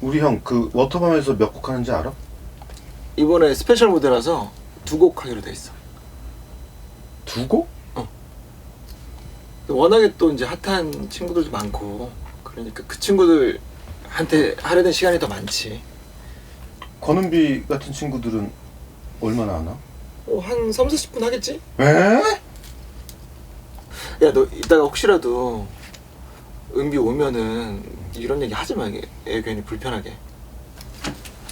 우리 형 그 워터밤에서 몇 곡 하는지 알아? 이번에 스페셜 무대라서 두 곡 하기로 돼 있어. 두 곡? 워낙에 또 이제 핫한 친구들도 많고 그러니까 그 친구들 한테 하려는 시간이 더 많지. 권은비 같은 친구들은 얼마나 하나? 어, 한 3, 40분 하겠지? 에? 야, 너 이따가 혹시라도 은비 오면은 이런 얘기 하지 마. 애, 애 괜히 불편하게.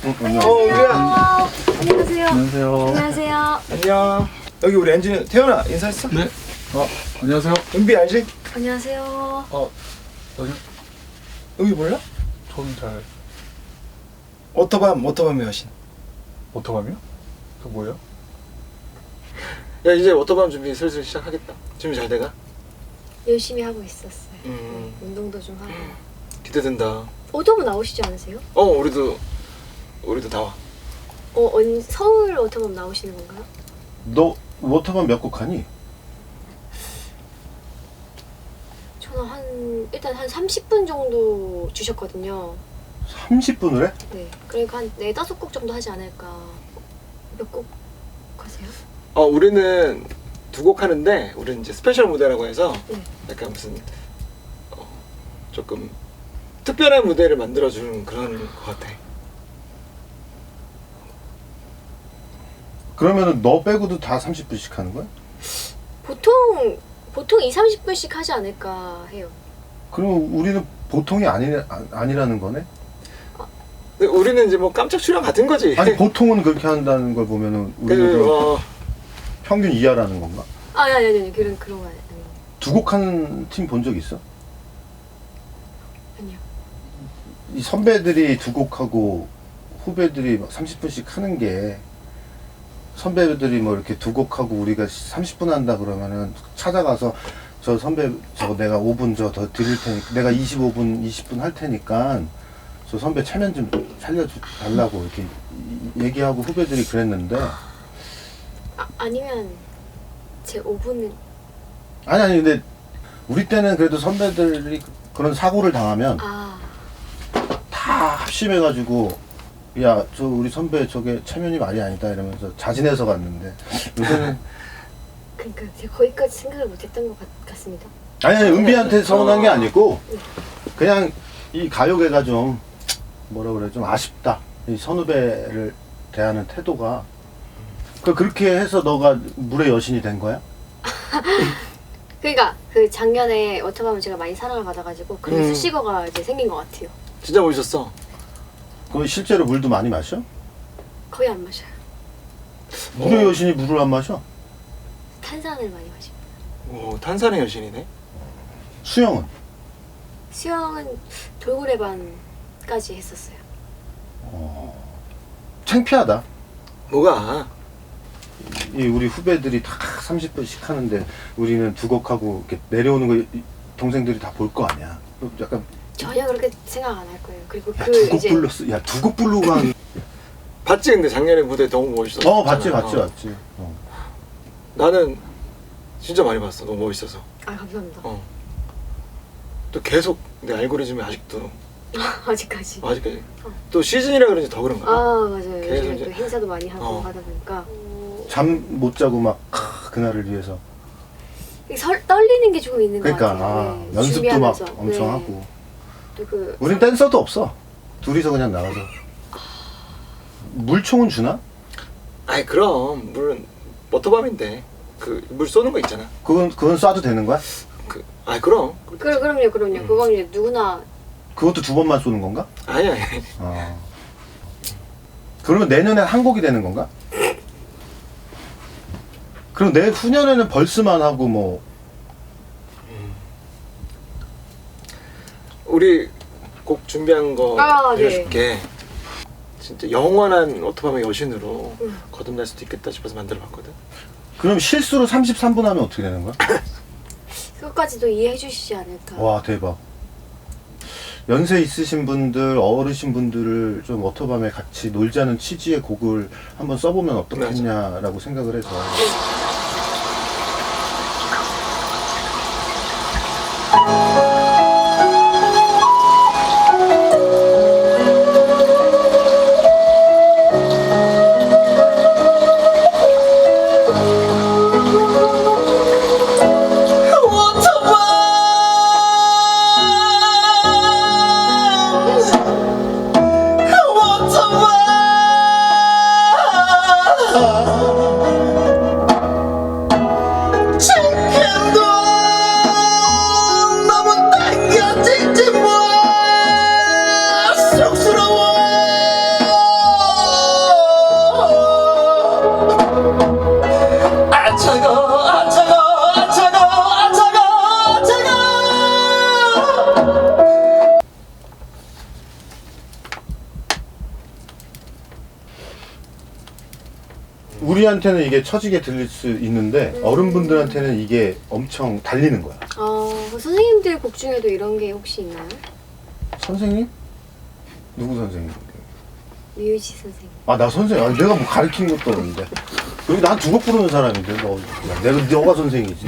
응, 응. 어, 은비야. 안녕하세요. 안녕하세요. 안녕하세요. 안녕. 여기 우리 엔지니어 태연아 인사했어? 네. 어, 안녕하세요. 은비 알지? 안녕하세요. 어, 은비 몰라? 저는 잘 오토밤, 오토밤의 여신. 오토감이요? 그 뭐예요? 야, 이제 오토밤 준비 슬슬 시작하겠다. 준비 잘 돼가? 열심히 하고 있었어요. 음. 운동도 좀 하고. 기대된다. 오토브 나오시지 않으세요? 어, 우리도 우리도 나와. 어, 언, 서울 오토브 나오시는 건가요? 너 워터밤 몇 곡 하니? 저는 한 일단 한 30분 정도 주셨거든요. 30분을 해? 네. 그러니까 한 네다섯 곡 정도 하지 않을까. 몇 곡 하세요? 어, 우리는 두 곡 하는데 우리는 이제 스페셜 무대라고 해서 네. 약간 무슨 어, 조금 특별한 무대를 만들어 주는 그런 것 같아. 그러면은 너 빼고도 다 30분씩 하는 거야? 보통 보통 2, 30분씩 하지 않을까 해요. 그럼 우리는 보통이 아니, 아, 아니라는 거네? 근데 우리는 이제 뭐 깜짝 출연 같은 거지. 아니 보통은 그렇게 한다는 걸 보면은 우리는 그, 어, 평균 이하라는 건가? 아, 아니 아니 아니 그런 그런 거 아니에요. 두 곡 하는 팀 본 적 있어? 아니요. 이 선배들이 두 곡 하고 후배들이 막 30분씩 하는 게 선배들이 뭐 이렇게 두 곡 하고 우리가 30분 한다 그러면은 찾아가서 저 선배 저 내가 5분 저 더 드릴 테니까 내가 25분 20분 할 테니까 저 선배 체면 좀 살려줘 달라고 이렇게 이- 얘기하고 후배들이 그랬는데. 아, 아니면 제 5분은 아니 아니 근데 우리 때는 그래도 선배들이 그런 사고를 당하면 아. 다 합심해가지고 야 저 우리 선배 저게 체면이 말이 아니다 이러면서 자진해서 갔는데. 요새는 그러니까 제가 거기까지 생각을 못했던 것 같, 같습니다. 아니 아니 은비한테 서운한 게 아니고 그냥 이 가요계가 좀 뭐라 그래 좀 아쉽다 이 선후배를 대하는 태도가 그 그렇게 해서 너가 물의 여신이 된 거야? 그러니까 그 작년에 워터밤을 제가 많이 사랑을 받아가지고 그런 음. 수식어가 이제 생긴 것 같아요. 진짜 멋있었어. 그 실제로 물도 많이 마셔? 거의 안 마셔요. 물의 여신이 물을 안 마셔? 탄산을 많이 마시고 오, 탄산의 여신이네. 수영은? 수영은 돌고래 반까지 했었어요. 창피하다 뭐가? 이 우리 후배들이 다 30분씩 하는데 우리는 두 곡하고 이렇게 내려오는 거 이- 동생들이 다 볼 거 아니야. 약간 전혀 그렇게 생각 안 할 거예요. 그리고 야, 그두곡 이제 불렀어. 야, 두곡 부르고 한. 봤지 근데 작년에 무대 너무 멋있었어. 어, 봤지, 봤지, 봤지. 어. 나는 진짜 많이 봤어. 너무 멋있어서. 아 감사합니다. 어. 또 계속 내 알고리즘이 아직도 아직까지. 아직까지 또 시즌이라 그런지 더 그런가 봐. 아 맞아요. 계속 요즘에 이제- 또 행사도 많이 하고 어. 하다 보니까 어, 잠못 자고 막 크, 그날을 위해서. 이게 설, 떨리는 게 조금 있는 그러니까 것 같아요. 아, 네, 연습도 막 준비하면서. 엄청 네. 하고. 또그 우린 댄서도 없어. 둘이서 그냥 나가서. 물총은 주나? 아이 그럼 물은 워터밤인데 그 물 쏘는 거 있잖아. 그건 그건 쏴도 되는 거야? 그 아이 그럼 그, 그럼요, 그럼요. 음. 그건 이제 누구나 그것도 두 번만 쏘는 건가? 아니 아니. 어. 그러면 내년에 한 곡이 되는 건가? 그럼 내 후년에는 벌스만 하고 뭐 우리 곡 준비한 거 아, 네. 알려줄게. 진짜 영원한 오토밤의 여신으로 음. 거듭날 수도 있겠다 싶어서 만들어봤거든. 그럼 실수로 33분 하면 어떻게 되는 거야? 그것까지도 이해해 주시지 않을까. 와 대박. 연세 있으신 분들, 어르신 분들을 좀 워터밤에 같이 놀자는 취지의 곡을 한번 써보면 어떻겠냐라고 생각을 해서 우리한테는 이게 처지게 들릴 수 있는데 어른분들한테는 이게 엄청 달리는 거야. 어, 선생님들 곡 중에도 이런 게 혹시 있나요? 선생님? 누구 선생님? 류지 선생님. 아 나 선생님 아니, 내가 뭐 가르치는 것도 없는데 여기 난 두 곡 부르는 사람인데 너 야, 내가 너가 선생이지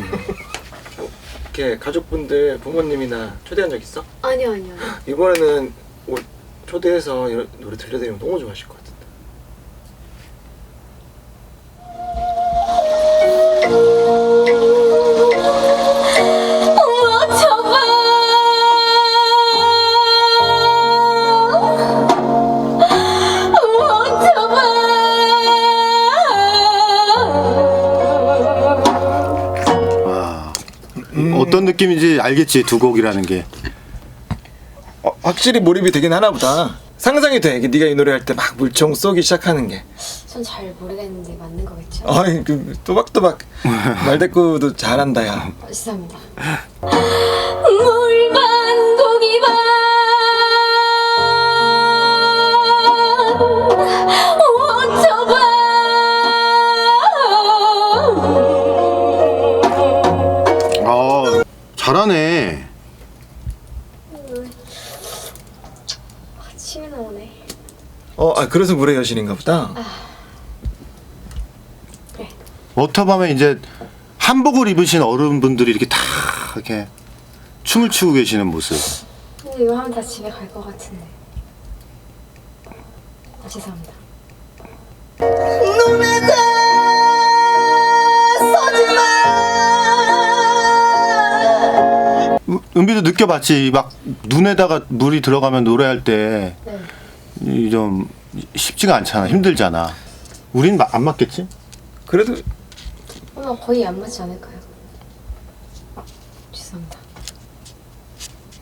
이렇게 가족분들 부모님이나 초대한 적 있어? 아니요, 아니요. 이번에는 뭐 초대해서 이런 노래 들려드리면 너무 좋아하실 것 같은 어떤 느낌인지 알겠지 두 곡이라는 게. 어, 확실히 몰입이 되긴 하나 보다. 상상이 돼. 이게 네가 이 노래 할 때 막 물총 쏘기 시작하는 게. 전 잘 모르겠는데 맞는 거겠죠? 아이 그 또박또박 말대꾸도 잘한다 야. 어, 죄송합니다. 물반 그래서 물의 여신인가 보다 워터밤에 이제 한복을 입으신 어른분들이 이렇게 다 이렇게 춤을 추고 계시는 모습 근데 이거 하면 다 집에 갈 것 같은데. 아, 죄송합니다. 음, 은비도 느껴봤지 막 눈에다가 물이 들어가면 노래할 때 네. 좀 쉽지가 않잖아 힘들잖아 우린 마- 안 맞겠지? 그래도 아마 거의 안 맞지 않을까요? 아, 죄송합니다.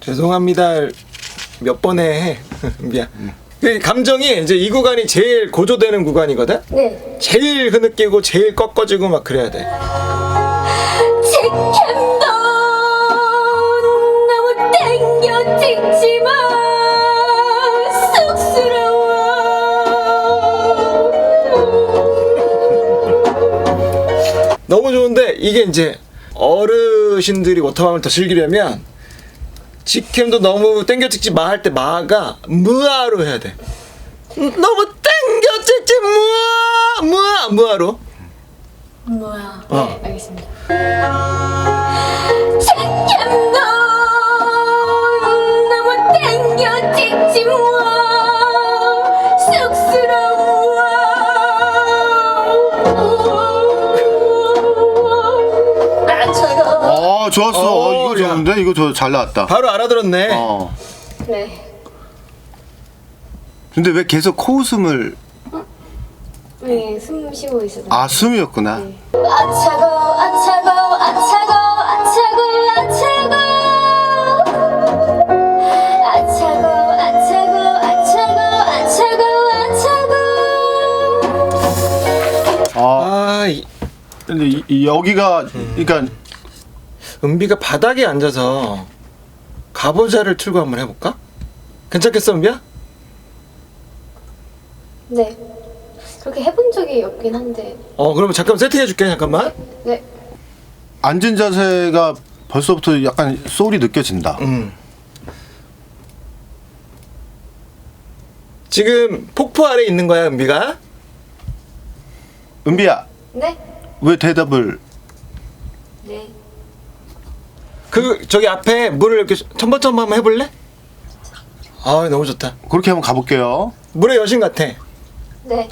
죄송합니다 몇 번에 해 미안 그 감정이 이제 이 구간이 제일 고조되는 구간이거든 네. 제일 흐느끼고 제일 꺾어지고 막 그래야 돼 치킨도 너무 좋은데 이게 이제 어르신들이 워터밤을 더 즐기려면 직캠도 너무 땡겨 찍지 마 할 때 마가 무아로 해야 돼. 너무 땡겨 찍지 무아 무아 무아로. 뭐야 어. 네 알겠습니다 치킨도 너무 땡겨지지 쑥스 어 좋았어 어, 어, 이거 야. 좋은데 이거 저 잘 나왔다 바로 알아들었네. 어 네 근데 왜 계속 코웃음을 네, 숨 쉬고 있어요. 아 숨이었구나 네. 아 차고, 아 차고, 아 차고, 아 차고, 아 차고. 아 차고, 아 차고, 아 차고, 아 차고, 아 차고. 아 아 이, 근데 이, 이 여기가 그러니까 은비가 바닥에 앉아서 가보자를 틀고 한번 해볼까? 괜찮겠어 은비야? 네. 그렇게 해본 적이 없긴 한데. 어 그러면 잠깐 세팅해줄게 잠깐만. 네. 앉은 자세가 벌써부터 약간 소울이 느껴진다 음. 지금 폭포 아래 있는 거야 은비가? 은비야 네? 왜 대답을 네. 그 저기 앞에 물을 이렇게 첨벙첨벙 한번 해볼래? 아 너무 좋다. 그렇게 한번 가볼게요. 물의 여신 같아. 네.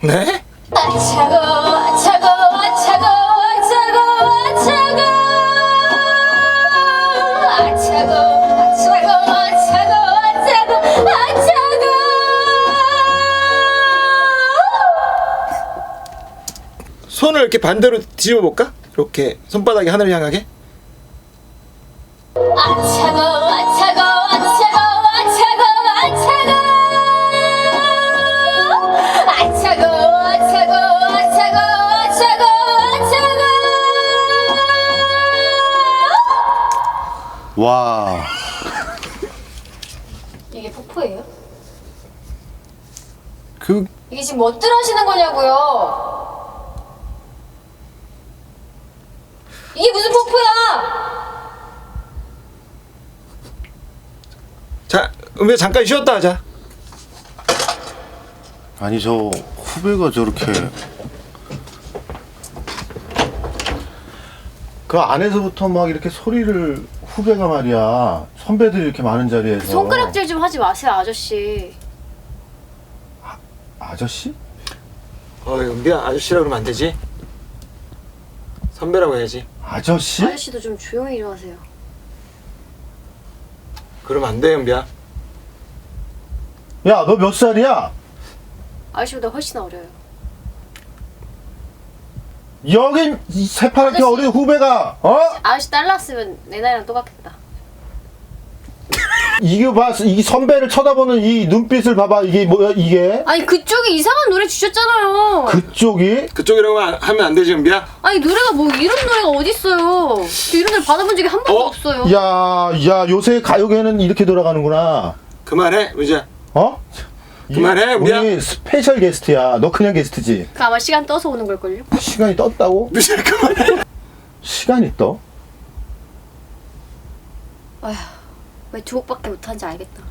네? 아, 차가워, 차가워, 차가워, 차가워, 차가워. 아, 차가워, 차가워, 차가워, 차가워, 아, 차가워. 손을 이렇게 반대로 뒤집어 볼까? 이렇게 손바닥이 하늘 향하게. 와 이게 폭포예요? 그 이게 지금 멋들 하시는 거냐고요? 이게 무슨 폭포야? 자, 은비 잠깐 쉬었다 하자. 아니 저 후배가 저렇게 그 안에서부터 막 이렇게 소리를 후배가 말이야 선배들이 이렇게 많은 자리에서 손가락질 좀 하지 마세요, 아저씨. 아저씨? 어, 은비야 아저씨라 그러면 안 되지. 선배라고 해야지. 아저씨? 아저씨도 좀 조용히 좀 하세요. 그러면 안 돼, 은비야. 야 너 몇 살이야? 아저씨보다 훨씬 어려요. 여긴 이 새파랗게 아저씨. 어린 후배가 어? 아저씨 딸 낳았으면 내 나이랑 똑같겠다. 이게 봐, 이 선배를 쳐다보는 이 눈빛을 봐봐. 이게 뭐야, 이게? 아니 그쪽이 이상한 노래 주셨잖아요. 그쪽이? 그쪽이라고 하- 하면 안 되지, 은비야. 아니 노래가 뭐 이런 노래가 어딨어요. 저 이런 노래 받아본 적이 한 번도 어? 없어요. 야, 야, 요새 가요계는 이렇게 돌아가는구나. 그만해, 은비야. 어? 그만해, 우리야. 우리 스페셜 게스트야. 너 그냥 게스트지. 그 아마 시간 떠서 오는 걸걸요? 시간이 떴다고? 은비야, 그만해. 시간이 떠? 아휴 왜 두 곡밖에 못하는지 알겠다.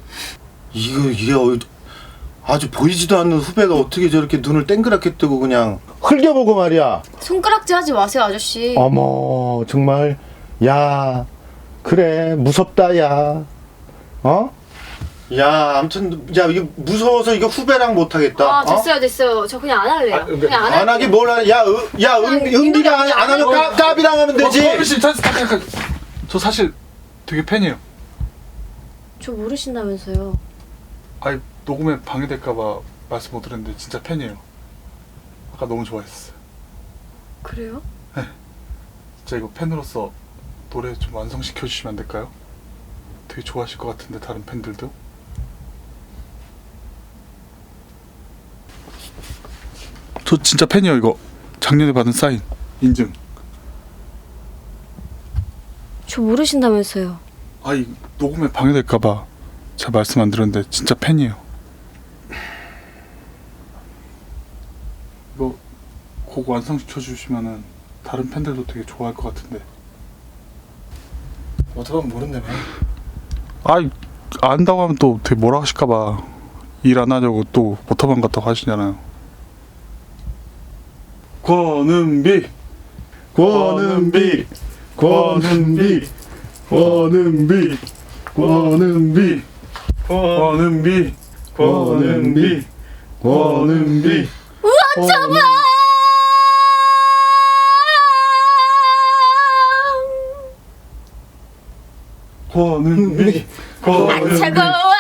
이거, 이게 어- 아주 보이지도 않는 후배가 어떻게 저렇게 눈을 땡그랗게 뜨고 그냥 흘겨보고 말이야. 손가락질 하지 마세요 아저씨. 어머, 정말. 야, 그래, 무섭다, 야. 어? 야, 아무튼, 야, 이거 무서워서 이거 후배랑 못 하겠다. 아 어? 됐어요 됐어요. 저 그냥 안 할래요. 아, 근데 그냥 안 안. 하기 뭘 하냐? 야, 은, 야, 은, 은비가 안, 이거는 안 하면 까, 까비랑 하면 되지. 어, 씨, 잠깐. 저 사실 되게 팬이에요. 저 모르신다면서요. 아니 녹음에 방해될까봐 말씀 못 드렸는데 진짜 팬이에요. 아까 너무 좋아했어요. 그래요? 진짜 이거 팬으로서 노래 좀 완성시켜 주시면 안 될까요? 되게 좋아하실 것 같은데 다른 팬들도. 저 진짜 팬이에요 이거. 작년에 받은 사인 인증. 저 모르신다면서요. 아이 녹음에 방해될까봐 제가 말씀 안 드렸는데 진짜 팬이에요. 이거 곡 완성시켜 주시면은 다른 팬들도 되게 좋아할 것 같은데. 어떡하면 모른다며. 아이 안다고 하면 또 되게 뭐라 하실까봐 일 안 하려고 또 모터방 갔다고 하시잖아요. 권은비, 권은비, 권은비, 권은비, 권은비, 권은비, 권은비, 권은비. 권은비, 안 차고 안 차고 안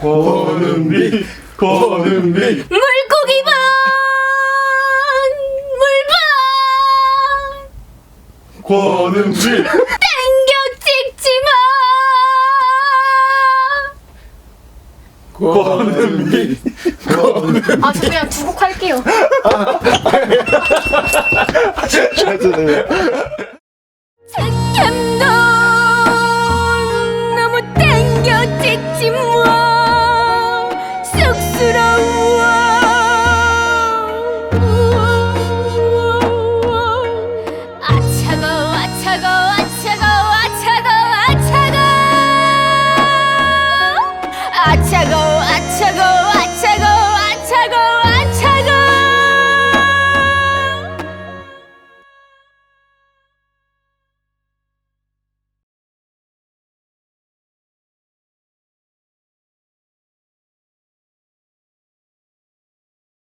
고 권은비, 권은비. 물고기 반 물반 권은비. 땡겨 찍지 권은비. 권은비. 마. 아, 저 그냥 두 곡 할게요. 득템도